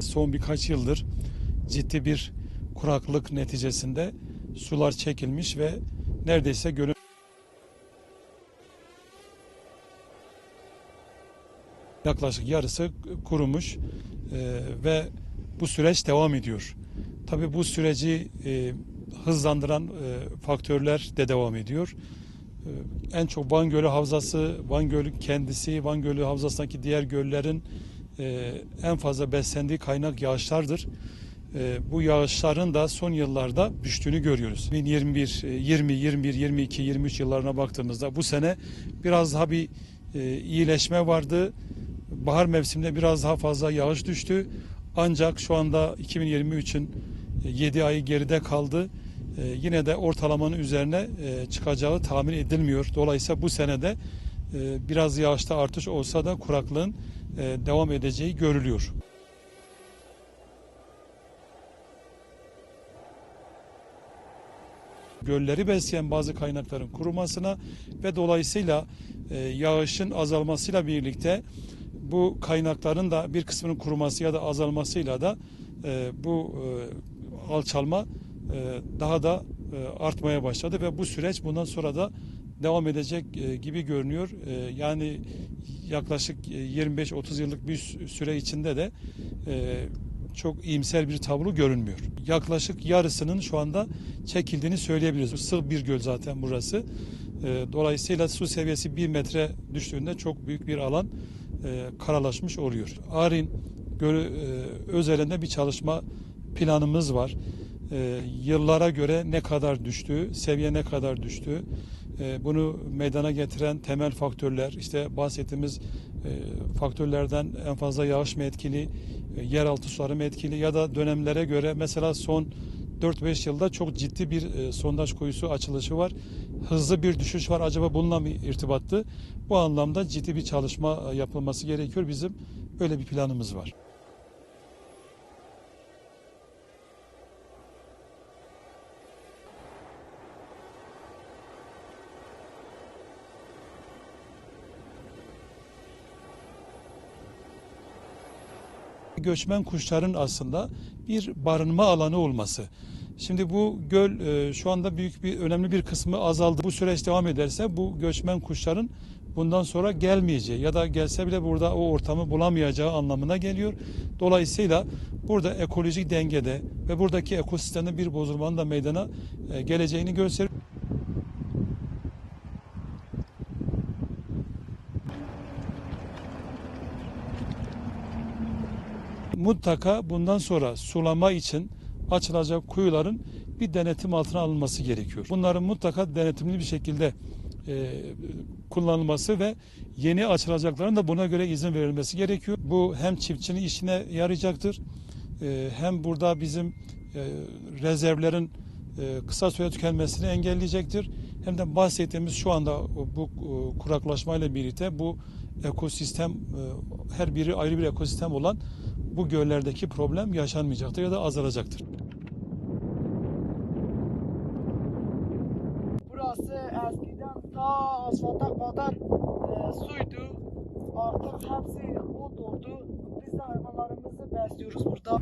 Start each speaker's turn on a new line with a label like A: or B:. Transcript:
A: son birkaç yıldır ciddi bir kuraklık neticesinde sular çekilmiş ve neredeyse gölün yaklaşık yarısı kurumuş e, ve bu süreç devam ediyor. Tabii bu süreci e, hızlandıran e, faktörler de devam ediyor. E, en çok Van Gölü Havzası, Van Gölü kendisi, Van Gölü Havzası'ndaki diğer göllerin e, en fazla beslendiği kaynak yağışlardır. E, bu yağışların da son yıllarda düştüğünü görüyoruz. 2021, e, 20, 21, 22, 23 yıllarına baktığımızda bu sene biraz daha bir e, iyileşme vardı. Bahar mevsiminde biraz daha fazla yağış düştü. Ancak şu anda 2023'ün 7 ayı geride kaldı. Yine de ortalamanın üzerine çıkacağı tahmin edilmiyor. Dolayısıyla bu senede e, biraz yağışta artış olsa da kuraklığın devam edeceği görülüyor. Gölleri besleyen bazı kaynakların kurumasına ve dolayısıyla e, yağışın azalmasıyla birlikte bu kaynakların da bir kısmının kuruması ya da azalmasıyla da e, bu e, alçalma e, daha da e, artmaya başladı ve bu süreç bundan sonra da devam edecek e, gibi görünüyor. E, yani yaklaşık e, 25-30 yıllık bir sü- süre içinde de e, çok iyimser bir tablo görünmüyor. Yaklaşık yarısının şu anda çekildiğini söyleyebiliriz. Sığ bir göl zaten burası. E, Dolayısıyla su seviyesi bir metre düştüğünde çok büyük bir alan e, karalaşmış oluyor. Arin Gölü e, özelinde bir çalışma planımız var. E, Yıllara göre ne kadar düştü, seviye ne kadar düştü, e, bunu meydana getiren temel faktörler, işte bahsettiğimiz e, faktörlerden en fazla yağış mı etkili, e, yeraltı suları mı etkili ya da dönemlere göre mesela son 4-5 yılda çok ciddi bir e, sondaj kuyusu açılışı var. Hızlı bir düşüş var. Acaba bununla mı irtibatlı? Bu anlamda ciddi bir çalışma yapılması gerekiyor. Bizim böyle bir planımız var. Göçmen kuşların aslında bir barınma alanı olması. Şimdi bu göl e, şu anda büyük bir önemli bir kısmı azaldı. Bu süreç devam ederse bu göçmen kuşların bundan sonra gelmeyeceği ya da gelse bile burada o ortamı bulamayacağı anlamına geliyor. Dolayısıyla burada ekolojik dengede ve buradaki ekosistemde bir bozulmanın da meydana e, geleceğini gösteriyor. Mutlaka bundan sonra sulama için açılacak kuyuların bir denetim altına alınması gerekiyor. Bunların mutlaka denetimli bir şekilde e, kullanılması ve yeni açılacakların da buna göre izin verilmesi gerekiyor. Bu hem çiftçinin işine yarayacaktır, e, hem burada bizim e, rezervlerin e, kısa süre tükenmesini engelleyecektir. Hem de bahsettiğimiz şu anda bu e, kuraklaşmayla birlikte bu ekosistem e, her biri ayrı bir ekosistem olan bu göllerdeki problem yaşanmayacaktır ya da azalacaktır.
B: Burası eskiden ta asfalta kadar e, suydu. Artık hepsi ot oldu. Biz de hayvanlarımızı besliyoruz burada.